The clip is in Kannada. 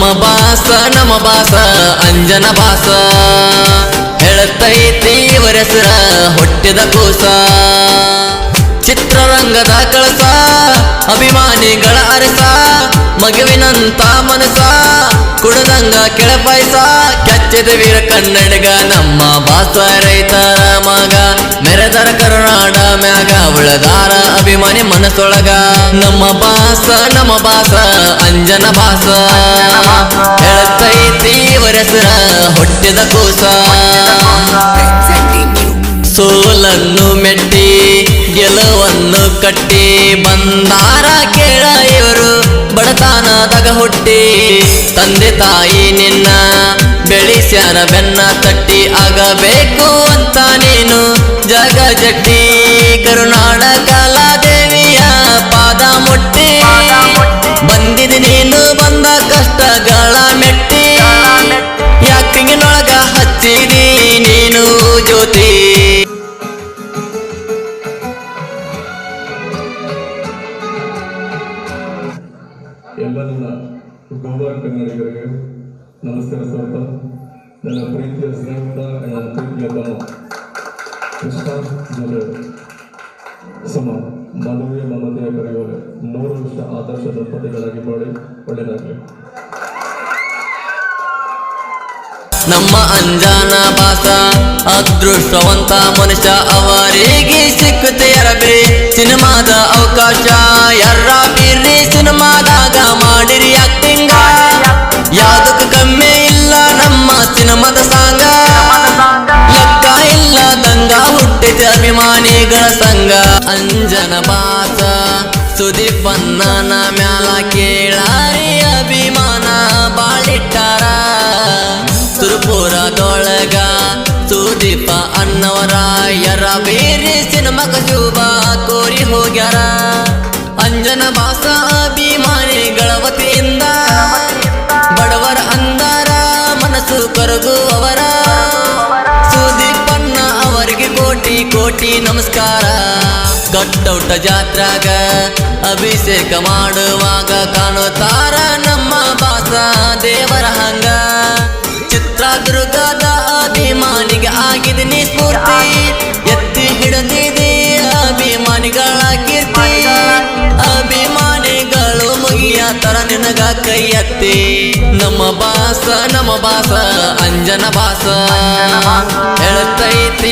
ನಮ್ಮ ಬಾಸ ನಮ್ಮ ಬಾಸ, ಅಂಜನ ಬಾಸ. ಹೇಳತೈತಿ ವರಸರ ಹೊಟ್ಟಿದ ಕೂಸ. ಚಿತ್ರರಂಗದ ಕಳಸ, ಅಭಿಮಾನಿಗಳ ಅರಸ. ಮಗುವಿನಂತ ಮನಸ, ಕುಡದಂಗ ಕೆಳಪಾಯಸ ಕೆಚ್ಚದ ವೀರ ಕನ್ನಡಿಗ, ನಮ್ಮ ಬಾಸ ರೈತರ ಮಗ. ಮೆರೆದರ ಕರುನಾಡ ಮ್ಯಾಗ ಉಳದಾರ ಅಭಿಮಾನಿ ಮನಸ್ಸೊಳಗ. ನಮ್ಮ ಬಾಸ ನಮ್ಮ ಬಾಸ ಅಂಜನ ಬಾಸ ಇವರ ಹೊಟ್ಟೆದ ಹೊಟ್ಟಿದ ಕೂಸ. ಸೋಲನ್ನು ಮೆಟ್ಟಿ, ಗೆಲುವನ್ನು ಕಟ್ಟಿ, ಬಂದಾರ ಕೇಳ ಇವರು, ಬಡತನದಾಗ ಹುಟ್ಟಿ. ತಂದೆ ತಾಯಿ ನಿನ್ನ ಬೆಳಿಸ್ಯಾರ ಬೆನ್ನ ತಟ್ಟಿ, ಆಗಬೇಕು ಅಂತ ನೀನು ಜಗ ಜಟ್ಟಿ ಕರುನಾಡ ಎಲ್ಲ ನನ್ನ ಗೋವಾರ ಕನ್ನಡಿಗರಿಗೆ ನಮಸ್ಕಾರ ಸ್ವಾಗತ ನನ್ನ ಪ್ರೀತಿಯ ಸ್ನೇಹಿತ ನನ್ನ ಪ್ರೀತಿಯ ತಮ್ಮ ಕೃಷ್ಣ ಜೊತೆ ಸಮ ಮದುವೆ ಮಮತೆಯ ಕರೆಯೋಲೆ ನೂರು ವರ್ಷ ಆದರ್ಶ ದಂಪತಿಗಳಾಗಿ ಬಾಳಿ ಒಳ್ಳೆಯದಾಗಲಿ ನಮ್ಮ ಅಂಜಾನ ಭಾಸ, ಅದೃಷ್ಟವಂತ ಮನುಷ್ಯ ಅವರಿಗೆ ಸಿಕ್ಕುತ್ತೆ ಎರಬಿ ಸಿನಿಮಾದ ಅವಕಾಶ ಎರ್ರ ಅಭಿಮಾನಿಗಳ ಸಂಘ ಅಂಜನ ಬಾಸ ಸುದೀಪ್ ಬನ್ನನ ಮ್ಯಾಲ ಕೇಳಾರಿ ಅಭಿಮಾನ, ಬಾಳಿಟ್ಟಾರ. ಸುರಪುರದೊಳಗ ಸುದೀಪ ಅನ್ನವರ, ಯರ ಬೇರೆ ಸಿನಿಮಾ ಕೋರಿ ಹೋಗ್ಯಾರ. ಅಂಜನ ಬಾಸ ಅಭಿಮಾನಿಗಳ ಕೋಟಿ ನಮಸ್ಕಾರ. ಕಟ್ಟೌಟ ಜಾತ್ರಾಗ ಅಭಿಷೇಕ ಮಾಡುವಾಗ ಕಾಣುತ್ತಾರ ನಮ್ಮ ಬಾಸ ದೇವರ ಹಂಗ. ಚಿತ್ರದುರ್ಗದ ಅಭಿಮಾನಿಗೆ ಆಗಿದೆ ನೀ ಸ್ಫೂರ್ತಿ. ಎತ್ತಿ ಹಿಡಿದಿದೆ ಅಭಿಮಾನಿಗಳ ಕೀರ್ತಿ. ಅಭಿಮಾನಿಗಳು ಮುಗಿಯ ತರ ನಿನಗ ಕೈ ಎತ್ತಿ. ನಮ್ಮ ಬಾಸ ನಮ್ಮ ಬಾಸ. ಅಂಜನ ಬಾಸ. ಹೇಳ್ತೈತಿ